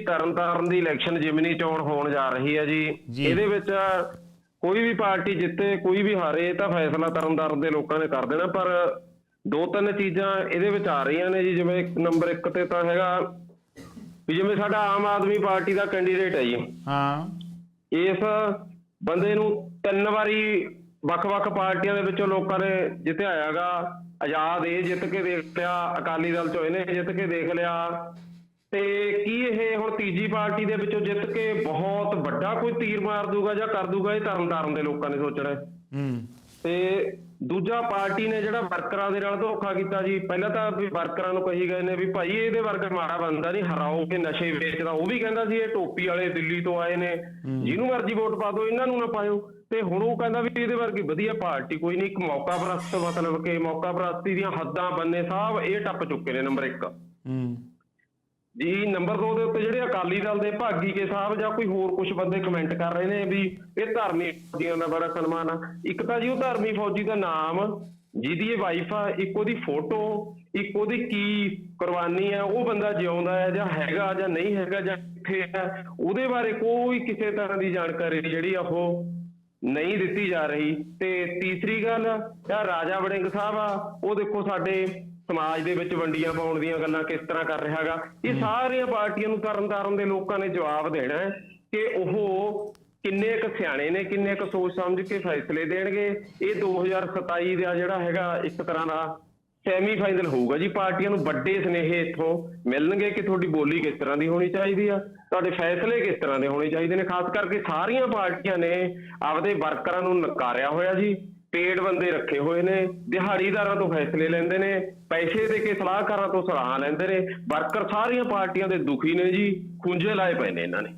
ਤਰਨਤਾਰਨ ਦੀ election ਜਿਮਨੀ ਚੋਣ ਹੋਣ ਜਾ ਰਹੀ ਹੈ ਜੀ। ਇਹਦੇ ਵਿੱਚ ਕੋਈ ਵੀ ਪਾਰਟੀ ਜਿੱਤੇ ਕੋਈ ਵੀ ਹਾਰੇ ਇਹ ਤਾਂ ਫੈਸਲਾ ਤਰਨਤਾਰਨ ਦੇ ਲੋਕਾਂ ਨੇ ਕਰ ਦੇਣਾ। ਪਰ ਦੋ ਤਿੰਨ ਚੀਜ਼ਾਂ ਇਹਦੇ ਵਿੱਚ ਆ ਰਹੀਆਂ ਨੇ ਜੀ ਜਿਵੇਂ ਨੰਬਰ 1 ਤੇ ਤਾਂ ਹੈਗਾ ਵੀ ਜਿਵੇਂ ਸਾਡਾ ਆਮ ਆਦਮੀ ਪਾਰਟੀ ਦਾ ਕੈਂਡੀਡੇਟ ਹੈ ਜੀ। ਹਾਂ। ਇਸ ਬੰਦੇ ਨੂੰ ਤਿੰਨ ਵਾਰੀ ਵੱਖ-ਵੱਖ ਪਾਰਟੀਆਂ ਦੇ ਵਿੱਚੋਂ ਲੋਕਾਂ ਨੇ ਜਿੱਤਿਆਇਆਗਾ ਆਜ਼ਾਦ ਇਹ ਜਿੱਤ ਕੇ ਦੇਖ ਲਿਆ ਅਕਾਲੀ ਦਲ ਚੋਂ ਇਹਨੇ ਜਿੱਤ ਕੇ ਦੇਖ ਲਿਆ। ਤੇ ਕੀ ਇਹ ਹੁਣ ਤੀਜੀ ਪਾਰਟੀ ਦੇ ਵਿੱਚੋਂ ਜਿੱਤ ਕੇ ਬਹੁਤ ਵੱਡਾ ਕੋਈ ਤੀਰ ਮਾਰ ਦੂਗਾ ਜਾਂ ਕਰ ਦੂਗਾ ਇਹ ਤਰਨਤਾਰਨ ਦੇ ਲੋਕਾਂ ਨੇ ਸੋਚਣਾ ਹੈ। ਹੂੰ। ਤੇ ਦੂਜਾ ਪਾਰਟੀ ਨੇ ਜਿਹੜਾ ਵਰਕਰਾਂ ਦੇ ਨਾਲ ਧੋਖਾ ਕੀਤਾ ਜੀ ਪਹਿਲਾਂ ਤਾਂ ਵੀ ਵਰਕਰਾਂ ਨੂੰ ਕਹੀ ਗਏ ਨੇ ਵੀ ਭਾਈ ਇਹਦੇ ਵਰਗਾ ਮਾੜਾ ਬੰਦਾ ਨਹੀਂ ਹਰਾਓ ਕਿ ਨਸ਼ੇ ਵੇਚਦਾ ਉਹ ਵੀ ਕਹਿੰਦਾ ਸੀ ਇਹ ਟੋਪੀ ਵਾਲੇ ਦਿੱਲੀ ਤੋਂ ਆਏ ਨੇ। ਜਿਹਨੂੰ ਮਰਜ਼ੀ ਵੋਟ ਪਾ ਦਿਓ ਇਹਨਾਂ ਨੂੰ ਨਾ ਪਾਇਓ। ਤੇ ਹੁਣ ਉਹ ਕਹਿੰਦਾ ਵੀ ਇਹਦੇ ਵਰਗੀ ਵਧੀਆ ਪਾਰਟੀ ਕੋਈ ਨਹੀਂ ਇੱਕ ਮੌਕਾ ਪ੍ਰਸਤ ਮਤਲਬ ਕਿ ਮੌਕਾ ਪ੍ਰਸਤੀ ਦੀਆਂ ਹੱਦਾਂ ਬੰਨੇ ਸਾਹਿਬ ਇਹ ਟੱਪ ਚੁੱਕੇ ਨੇ ਨੰਬਰ 1 ਹੂੰ। ਜੀ, ਨੰਬਰ 2 ਦੇ ਉੱਤੇ ਜਿਹੜੇ ਅਕਾਲੀ ਦਲ ਦੇ ਭਾਗੀ ਕੇ ਸਾਹਿਬ ਜਾਂ ਕੋਈ ਹੋਰ ਕੁਝ ਬੰਦੇ ਕਮੈਂਟ ਕਰ ਰਹੇ ਨੇ ਵੀ ਇਹ ਧਰਮੀ ਫੌਜੀਆਂ ਦਾ ਬੜਾ ਸਨਮਾਨ ਆ। ਇੱਕ ਤਾਂ ਜੀ ਉਹ ਧਰਮੀ ਫੌਜੀ ਦਾ ਨਾਮ, ਜਿਹਦੀ ਇਹ ਵਾਈਫ ਆ, ਇੱਕ ਉਹਦੀ ਫੋਟੋ ਇੱਕ ਉਹਦੀ ਕੀ ਕੁਰਬਾਨੀ ਆ, ਉਹ ਬੰਦਾ ਜਿਉਂਦਾ ਹੈ ਜਾਂ ਹੈਗਾ ਜਾਂ ਨਹੀਂ ਹੈਗਾ ਜਾਂ ਕਿੱਥੇ ਹੈ, ਉਹਦੇ ਬਾਰੇ ਕੋਈ ਕਿਸੇ ਤਰ੍ਹਾਂ ਦੀ ਜਾਣਕਾਰੀ ਜਿਹੜੀ ਆ ਉਹ ਨਹੀਂ ਦਿੱਤੀ ਜਾ ਰਹੀ। ਤੇ ਤੀਸਰੀ ਗੱਲ ਇਹ ਰਾਜਾ ਵੜਿੰਗ ਸਾਹਿਬ ਆ, ਉਹ ਦੇਖੋ ਸਾਡੇ ਸਮਾਜ ਦੇ ਵਿੱਚ ਵੰਡੀਆਂ ਪਾਉਣ ਦੀਆਂ ਗੱਲਾਂ ਕਿਸ ਤਰ੍ਹਾਂ ਕਰ ਰਿਹਾਗਾ ਇਹ ਸਾਰੀਆਂ ਪਾਰਟੀਆਂ ਨੂੰ ਤਰਨਤਾਰਨ ਦੇ ਲੋਕਾਂ ਨੇ ਜਵਾਬ ਦੇਣਾ ਹੈ ਕਿ ਉਹ ਕਿੰਨੇ ਕੁ ਸਿਆਣੇ ਨੇ ਕਿੰਨੇ ਕੁ ਸੋਚ ਸਮਝ ਕੇ ਫੈਸਲੇ ਦੇਣਗੇ। ਇਹ 2027 ਦਾ ਜਿਹੜਾ ਹੈਗਾ ਇੱਕ ਤਰ੍ਹਾਂ ਦਾ ਸੈਮੀ ਫਾਈਨਲ ਹੋਊਗਾ ਜੀ। ਪਾਰਟੀਆਂ ਨੂੰ ਵੱਡੇ ਸਨੇਹੇ ਇੱਥੋਂ ਮਿਲਣਗੇ ਕਿ ਤੁਹਾਡੀ ਬੋਲੀ ਕਿਸ ਤਰ੍ਹਾਂ ਦੀ ਹੋਣੀ ਚਾਹੀਦੀ ਆ ਤੁਹਾਡੇ ਫੈਸਲੇ ਕਿਸ ਤਰ੍ਹਾਂ ਦੇ ਹੋਣੇ ਚਾਹੀਦੇ ਨੇ। ਖਾਸ ਕਰਕੇ ਸਾਰੀਆਂ ਪਾਰਟੀਆਂ ਨੇ ਆਪਦੇ ਵਰਕਰਾਂ ਨੂੰ ਨਕਾਰਿਆ ਹੋਇਆ ਜੀ। ਪੇਡ ਬੰਦੇ ਰੱਖੇ ਹੋਏ ਨੇ, ਦਿਹਾੜੀਦਾਰਾਂ ਤੋਂ ਫੈਸਲੇ ਲੈਂਦੇ ਨੇ, ਪੈਸੇ ਦੇ ਕੇ ਸਲਾਹਕਾਰਾਂ ਤੋਂ ਸਲਾਹਾਂ ਲੈਂਦੇ ਨੇ, ਵਰਕਰ ਸਾਰੀਆਂ ਪਾਰਟੀਆਂ ਦੇ ਦੁਖੀ ਨੇ ਜੀ, ਖੁੰਝੇ ਲਾਏ ਪਏ ਨੇ ਇਹਨਾਂ ਨੇ।